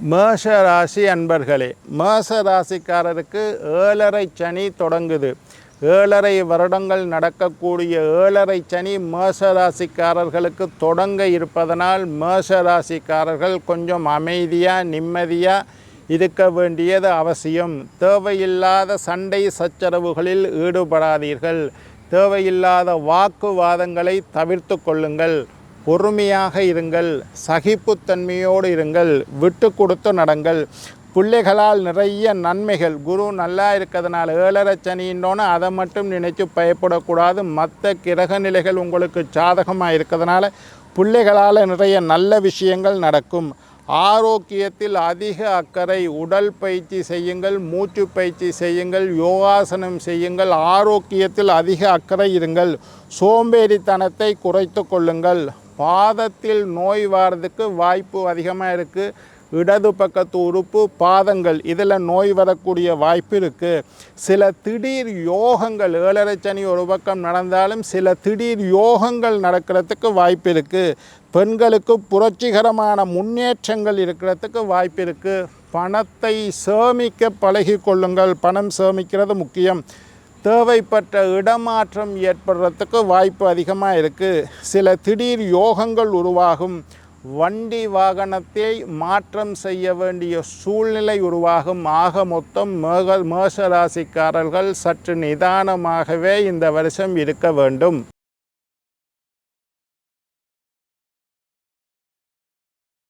மேஷ ராசி அன்பர்களே மேஷ ராசிக்காரருக்கு ஏழரை சனி தொடங்குது. ஏழரை வருடங்கள் நடக்கக்கூடிய ஏழரை சனி மேஷ ராசிக்காரர்களுக்கு தொடங்க இருப்பதனால் மேஷ ராசிக்காரர்கள் கொஞ்சம் அமைதியாக நிம்மதியாக இருக்க வேண்டியது அவசியம். தேவையில்லாத சண்டை சச்சரவுகளில் ஈடுபடாதீர்கள். தேவையில்லாத வாக்குவாதங்களை தவிர்த்து கொள்ளுங்கள். பொறுமையாக இருங்கள் சகிப்புத்தன்மையோடு இருங்கள் விட்டு கொடுத்து நடங்கள். பிள்ளைகளால் நிறைய நன்மைகள். குரு நல்லா இருக்கிறதுனால ஏழரை சனின்னோன்னு அதை மட்டும் நினைச்சு பயப்படக்கூடாது. மற்ற கிரக நிலைகள் உங்களுக்கு சாதகமாக இருக்கிறதுனால பிள்ளைகளால் நிறைய நல்ல விஷயங்கள் நடக்கும். ஆரோக்கியத்தில் அதிக அக்கறை உடல் பயிற்சி செய்யுங்கள் மூச்சு பயிற்சி செய்யுங்கள் யோகாசனம் செய்யுங்கள் ஆரோக்கியத்தில் அதிக அக்கறை இருங்கள். சோம்பேறித்தனத்தை குறைத்து கொள்ளுங்கள். பாதத்தில் நோய் வர்றதுக்கு வாய்ப்பு அதிகமாக இருக்குது இடது பக்கத்து உறுப்பு பாதங்கள் இதில் நோய் வரக்கூடிய வாய்ப்பு இருக்குது சில திடீர் யோகங்கள் ஏழரை சனி ஒரு பக்கம் நடந்தாலும் சில திடீர் யோகங்கள் நடக்கிறதுக்கு வாய்ப்பு இருக்குது பெண்களுக்கு புரட்சிகரமான முன்னேற்றங்கள் இருக்கிறதுக்கு வாய்ப்பு இருக்குது பணத்தை சேமிக்க பழகி கொள்ளுங்கள். பணம் சேமிக்கிறது முக்கியம். தேவைப்பட்ட இடமாற்றம் ஏற்படுறதுக்கு வாய்ப்பு அதிகமாக இருக்குது சில திடீர் யோகங்கள் உருவாகும். வண்டி வாகனத்தை மாற்றம் செய்ய வேண்டிய சூழ்நிலை உருவாகும். ஆக மொத்தம் மேக மேஷ ராசிக்காரர்கள் சற்று நிதானமாகவே இந்த வருஷம் இருக்க வேண்டும்.